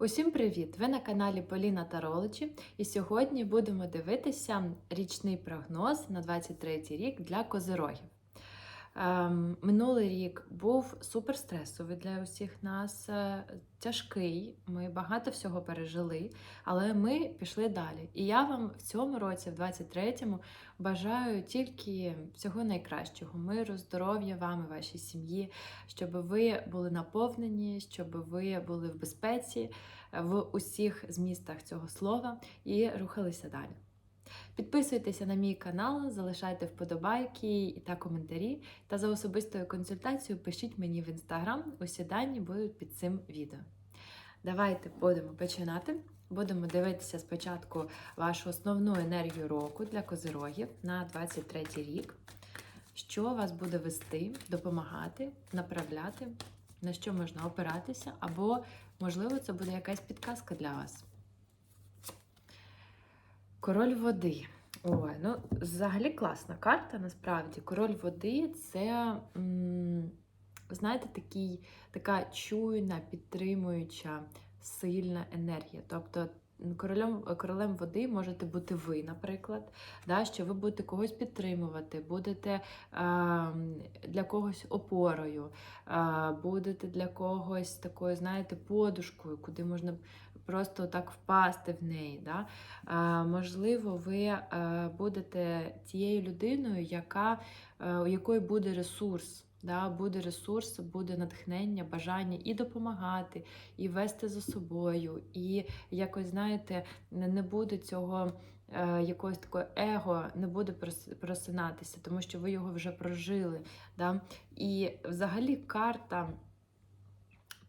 Усім привіт! Ви на каналі Поліна Тароличі, і сьогодні будемо дивитися річний прогноз на 23 рік для козирогів. Ем, минулий рік був суперстресовий для усіх нас, е, тяжкий. Ми багато всього пережили, але ми пішли далі. І я вам в цьому році, в 23-му, бажаю тільки всього найкращого: миру, здоров'я вам і вашій сім'ї, щоб ви були наповнені, щоб ви були в безпеці в усіх змістах цього слова і рухалися далі. Підписуйтеся на мій канал, залишайте вподобайки та коментарі. Та за особистою консультацією пишіть мені в інстаграм. Усі дані будуть під цим відео. Давайте будемо починати. Будемо дивитися спочатку вашу основну енергію року для козирогів на 23 рік. Що вас буде вести, допомагати, направляти, на що можна опиратися, або, можливо, це буде якась підказка для вас. Король води. Ой, ну взагалі класна карта, насправді. Король води це, знаєте, такий, така чуйна, підтримуюча, сильна енергія. Тобто королем, королем води можете бути ви, наприклад, да, що ви будете когось підтримувати, будете е, для когось опорою, е, будете для когось такою, знаєте, подушкою, куди можна просто так впасти в неї. Да? Е, можливо, ви е, будете тією людиною, яка, е, у якої буде ресурс. Да, Буде ресурс, буде натхнення, бажання і допомагати, і вести за собою, і якось, знаєте, не буде цього е, якогось такого его, не буде просинатися, тому що ви його вже прожили. Да? І взагалі карта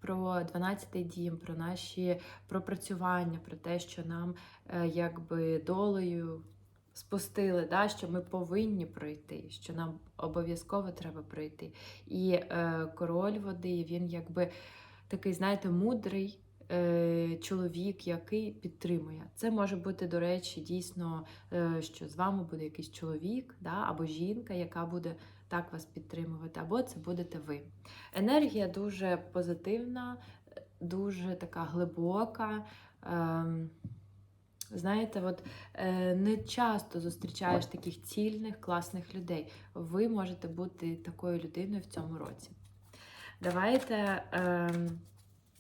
про 12-й дім, про наші пропрацювання, про те, що нам е, якби долею спустили, да, що ми повинні пройти, що нам обов'язково треба пройти. І е, король води, він якби такий, знаєте, мудрий. Е, чоловік, який підтримує. Це може бути, до речі, дійсно, е, що з вами буде якийсь чоловік да, або жінка, яка буде так вас підтримувати, або це будете ви. Енергія дуже позитивна, дуже така глибока. Ем, знаєте, от е, не часто зустрічаєш таких цільних, класних людей. Ви можете бути такою людиною в цьому році. Давайте е,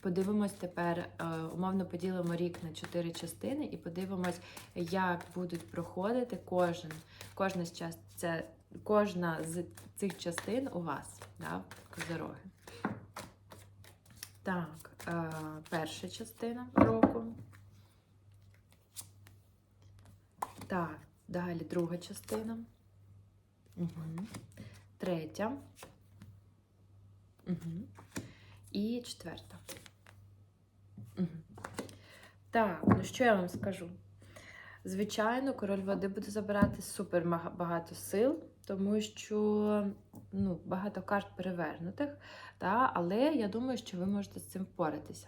подивимось тепер, е, умовно поділимо рік на чотири частини і подивимось, як будуть проходити кожен, кожна з час, це кожна з цих частин у вас, да, козороги. Так, е, перша частина року. Так, далі друга частина. Угу. Третя. Угу. І четверта. Так, ну що я вам скажу? Звичайно, король води буде забирати супер багато сил, тому що ну, багато карт перевернутих, та, але я думаю, що ви можете з цим впоратися.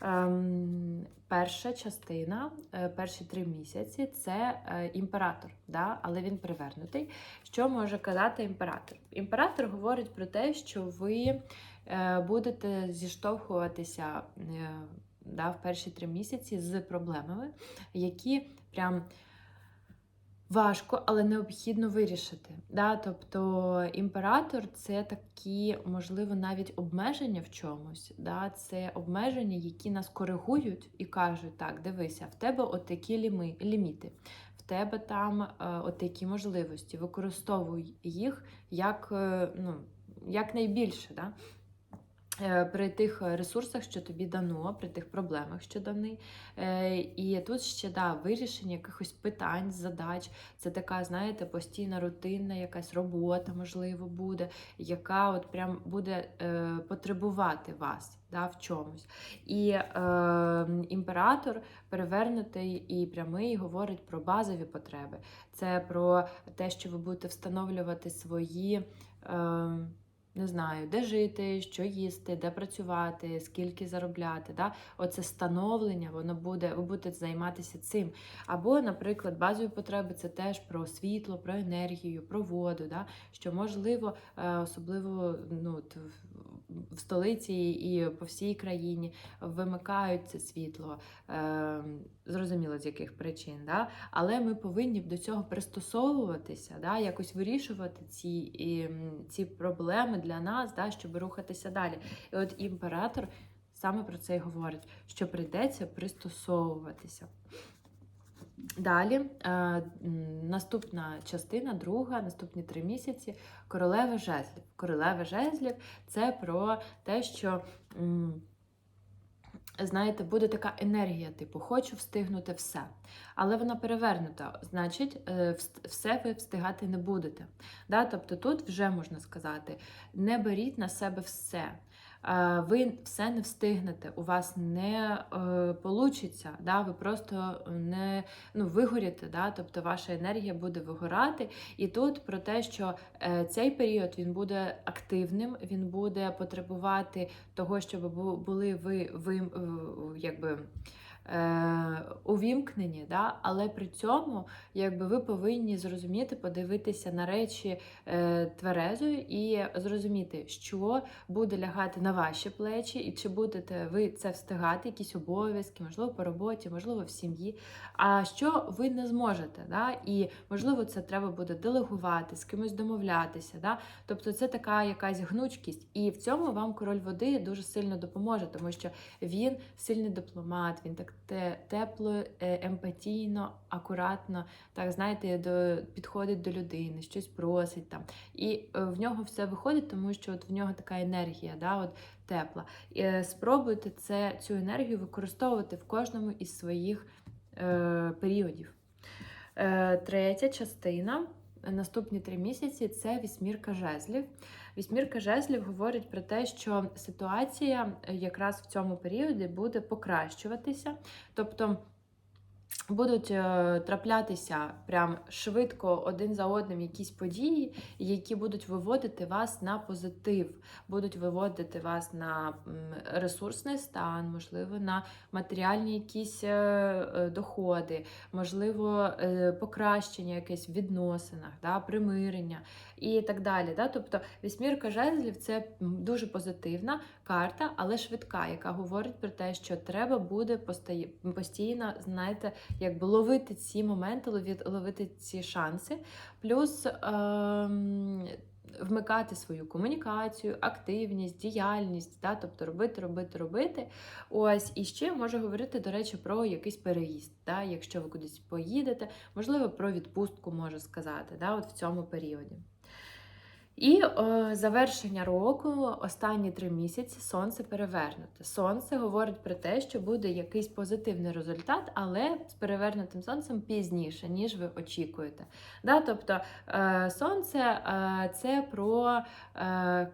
Ем, Перша частина, е, перші три місяці це е, імператор, да? але він перевернутий. Що може казати імператор? Імператор говорить про те, що ви е, будете зіштовхуватися да, в перші три місяці з проблемами, які прям важко, але необхідно вирішити. Да? Тобто імператор це такі, можливо, навіть обмеження в чомусь. Да? Це обмеження, які нас коригують і кажуть, так, дивися, в тебе отакі ліми, ліміти. В тебе там е, отакі можливості, використовуй їх як е, ну, як найбільше. Да? Е, при тих ресурсах, що тобі дано, при тих проблемах, що дані. Е, і тут ще да, вирішення якихось питань, задач. Це така, знаєте, постійна рутинна якась робота, можливо, буде, яка от прям буде е, потребувати вас да, в чомусь. І е, імператор перевернутий і прямий говорить про базові потреби. Це про те, що ви будете встановлювати свої. Е, не знаю, де жити, що їсти, де працювати, скільки заробляти. Да? Оце становлення, воно буде, ви будете займатися цим. Або, наприклад, базові потреби це теж про світло, про енергію, про воду. Да? Що можливо, е, особливо ну, в столиці і по всій країні вимикають це світло. Е, зрозуміло, з яких причин. Да? Але ми повинні до цього пристосовуватися, да? якось вирішувати ці, і, ці проблеми для нас, да? щоб рухатися далі. І от імператор саме про це й говорить, що прийдеться пристосовуватися. Далі, е, наступна частина, друга, наступні три місяці королева жезлів. Королева жезлів це про те, що. Знаєте, буде така енергія, типу, хочу встигнути все. Але вона перевернута, значить, е, все ви встигати не будете. Да? Тобто тут вже можна сказати: не беріть на себе все. Е, Ви все не встигнете, у вас не вийде, да? ви просто не ну, вигоріте, да? тобто ваша енергія буде вигорати. І тут про те, що е, цей період він буде активним, він буде потребувати того, щоб були ви, ви е, якби. Е, увімкнені, да? але при цьому якби ви повинні зрозуміти, подивитися на речі е, тверезо і зрозуміти, що буде лягати на ваші плечі, і чи будете ви це встигати, якісь обов'язки, можливо, по роботі, можливо, в сім'ї. А що ви не зможете, да? і можливо, це треба буде делегувати, з кимось домовлятися. Да? Тобто це така якась гнучкість. І в цьому вам король води дуже сильно допоможе, тому що він сильний дипломат, він так тепло, е, емпатійно, акуратно, так знаєте, до, підходить до людини, щось просить там. І е, в нього все виходить, тому що от в нього така енергія, да, от тепла. І е, спробуйте це, цю енергію використовувати в кожному із своїх е, періодів. Е, третя частина. Наступні три місяці це вісьмірка жезлів. Вісьмірка жезлів говорить про те, що ситуація якраз в цьому періоді буде покращуватися. Тобто будуть е, траплятися прям швидко один за одним якісь події, які будуть виводити вас на позитив, будуть виводити вас на ресурсний стан, можливо, на матеріальні якісь е, е, доходи, можливо, покращення якесь в відносинах, да, примирення і так далі. Да? Тобто вісьмірка жезлів це дуже позитивна карта, але швидка, яка говорить про те, що треба буде постійно, знаєте, якби ловити ці моменти, ловити ці шанси, плюс ем, вмикати свою комунікацію, активність, діяльність, да? тобто робити, робити, робити. Ось і ще можу говорити, до речі, про якийсь переїзд. Да? Якщо ви кудись поїдете, можливо, про відпустку можу сказати, да? от в цьому періоді. І о, завершення року, останні три місяці, сонце перевернуте. Сонце говорить про те, що буде якийсь позитивний результат, але з перевернутим сонцем пізніше, ніж ви очікуєте. Да? Тобто е, сонце е, це про е,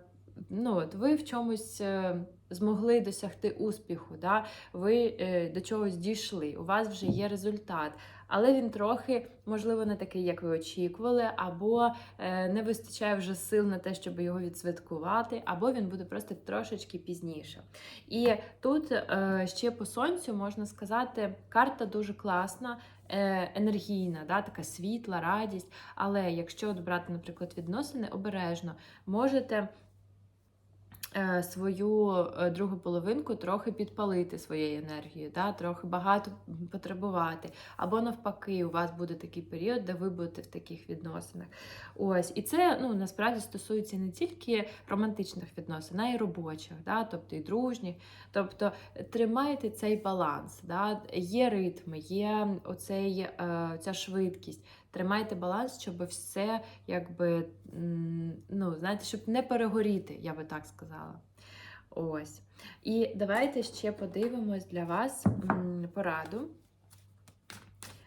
ну, от ви в чомусь. е, Змогли досягти успіху, да? ви е, до чогось дійшли, у вас вже є результат, але він трохи, можливо, не такий, як ви очікували, або е, не вистачає вже сил на те, щоб його відсвяткувати, або він буде просто трошечки пізніше. І тут е, ще по сонцю можна сказати, карта дуже класна, енергійна, да, така світла, радість. Але якщо от брати, наприклад, відносини обережно, можете. Е, Свою е, другу половинку трохи підпалити своєю енергією, да? трохи багато потребувати. Або навпаки, у вас буде такий період, де ви будете в таких відносинах. Ось, і це ну насправді стосується не тільки романтичних відносин, а й робочих, да? тобто і дружніх. Тобто тримайте цей баланс. Да? Є ритм, є оцей, е, ця швидкість. Тримайте баланс, щоб все якби ну, знаєте, щоб не перегоріти, я би так сказала. Ось. І давайте ще подивимось для вас пораду.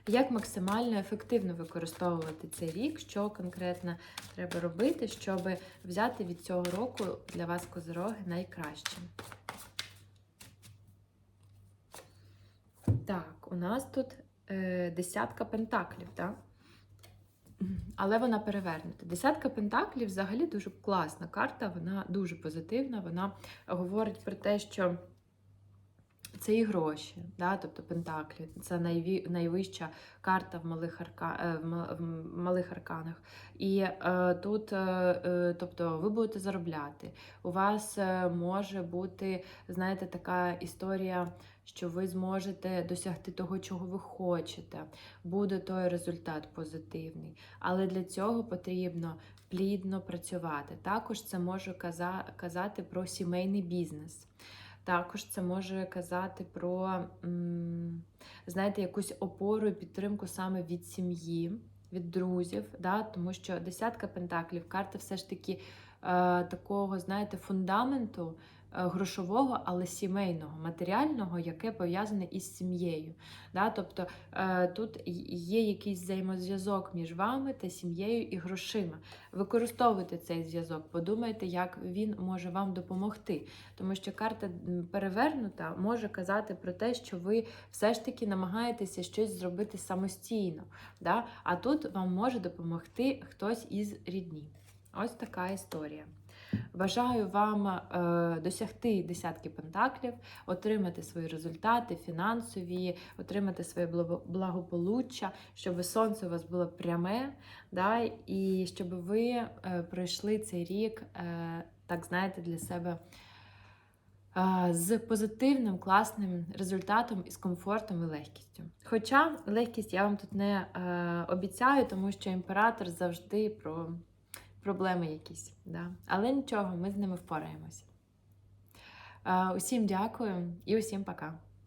Як максимально ефективно використовувати цей рік, що конкретно треба робити, щоб взяти від цього року для вас козороги найкраще. Так, у нас тут е, десятка пентаклів, так? Але вона перевернута. Десятка пентаклів взагалі дуже класна карта, вона дуже позитивна. Вона говорить про те, що це і гроші, да? тобто Пентаклі, це найвища карта в малих, арка, е, в малих арканах. І е, тут, е, е, тобто, ви будете заробляти. У вас е, може бути, знаєте, така історія, що ви зможете досягти того, чого ви хочете. Буде той результат позитивний. Але для цього потрібно плідно працювати. Також це може казати про сімейний бізнес. Також це може казати про, знаєте, якусь опору і підтримку саме від сім'ї, від друзів, да? тому що десятка пентаклів, карта все ж таки такого, знаєте, фундаменту е, грошового, але сімейного, матеріального, яке пов'язане із сім'єю. Да? Тобто е, тут є якийсь взаємозв'язок між вами та сім'єю і грошима. Використовуйте цей зв'язок, подумайте, як він може вам допомогти. Тому що карта перевернута може казати про те, що ви все ж таки намагаєтеся щось зробити самостійно. Да? А тут вам може допомогти хтось із рідні. Ось така історія. Бажаю вам е, досягти десятки пентаклів, отримати свої результати фінансові, отримати своє благополуччя, щоб сонце у вас було пряме, да, і щоб ви е, пройшли цей рік, е, так знаєте, для себе е, з позитивним, класним результатом і з комфортом і легкістю. Хоча легкість я вам тут не е, обіцяю, тому що імператор завжди про проблеми якісь. Да? Але нічого, ми з ними впораємося. Е, усім дякую і усім пока.